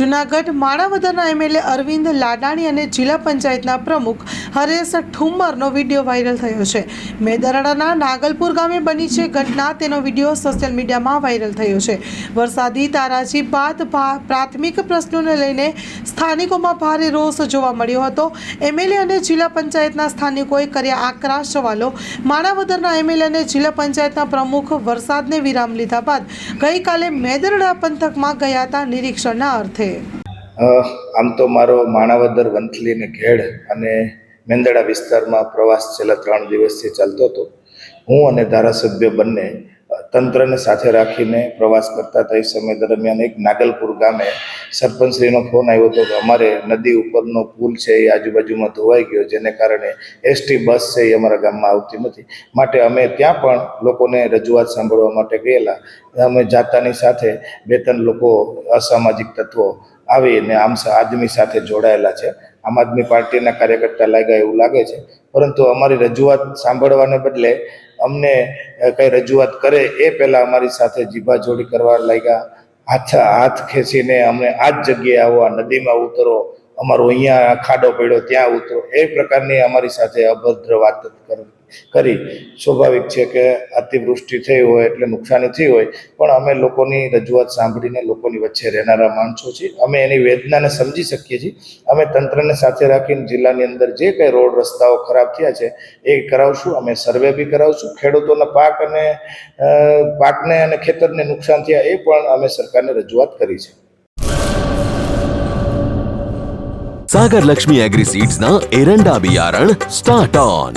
જુનાગઢ માણાવદરના એમએલએ અરવિંદ લાડાણી અને જિલ્લા પંચાયતના પ્રમુખ હરેશ ઠુમ્મરનો વીડિયો વાયરલ થયો છે. મેદરડાના નાગલપુર ગામે બની છે ઘટના. તેનો વીડિયો સોશિયલ મીડિયામાં વાયરલ થયો છે. વરસાદી તારાજી બાદ પ્રાથમિક પ્રશ્નોને લઈને સ્થાનિકોમાં ભારે રોષ જોવા મળ્યો હતો. એમએલએ અને જિલ્લા પંચાયતના સ્થાનિકોએ કર્યા આકરા સવાલો. માણાવદરના એમએલએ અને જિલ્લા પંચાયતના પ્રમુખ વરસાદને વિરામ લીધા બાદ ગઈકાલે મેદરડા પંથકમાં ગયા હતા નિરીક્ષણના અર્થે. આમ તો મારો માણાવદર વંથલી ને ઘેડ અને મેંદડા વિસ્તારમાં પ્રવાસ છેલ્લા ત્રણ દિવસથી ચાલતો હતો. હું અને ધારાસભ્ય બંને તંત્રને સાથે રાખીને પ્રવાસ કરતા હતા. એ સમય દરમિયાન એક નાગલપુર ગામે સરપંચશ્રીનો ફોન આવ્યો હતો કે અમારે નદી ઉપરનો પુલ છે એ આજુબાજુમાં ધોવાઈ ગયો જેને કારણે એસટી બસ છે એ અમારા ગામમાં આવતી નથી. માટે અમે ત્યાં પણ લોકોને રજૂઆત સાંભળવા માટે ગયેલા. અમે જાતાની સાથે બે ત્રણ લોકો અસામાજિક તત્વો આવીને આમ આદમી સાથે જોડાયેલા છે. આમ આદમી પાર્ટીના કાર્યકર્તા લાગ્યા એવું લાગે છે. પરંતુ અમારી રજૂઆત સાંભળવાને બદલે અમને કંઈ રજૂઆત કરે એ પહેલાં અમારી સાથે જીભાજોડી કરવા લાગ્યા. હાથ હાથ ખેંચીને અમને આ જ જગ્યાએ આવો, આ નદીમાં ઉતરો, અમારો અહીંયા ખાડો પડ્યો, ત્યાં ઉતરો. એ પ્રકારની અમારી સાથે અભદ્ર વાત કર- કરી. સ્વાભાવિક છે કે અતિવૃષ્ટિ થઈ હોય એટલે નુકસાની થઈ હોય, પણ અમે લોકોની રજૂઆત સાંભળીને લોકોની વચ્ચે રહેનારા માણસો છીએ. અમે એની વેદનાને સમજી શકીએ છીએ. અમે તંત્રને સાથે રાખીને જિલ્લાની અંદર જે કંઈ રોડ રસ્તાઓ ખરાબ થયા છે, એ કરાવશું. અમે સર્વે બી કરાવશું. ખેડૂતોના પાક અને પાકને અને ખેતરને નુકસાન થયા એ પણ અમે સરકારને રજૂઆત કરી છે. ಸಾಗರ್ ಲಕ್ಷ್ಮಿ ಅಗ್ರಿ ಸೀಡ್ಸ್ ನ ಎರಡಾ ಬಿಯಾರಣ ಸ್ಟಾರ್ಟ್ ಆನ್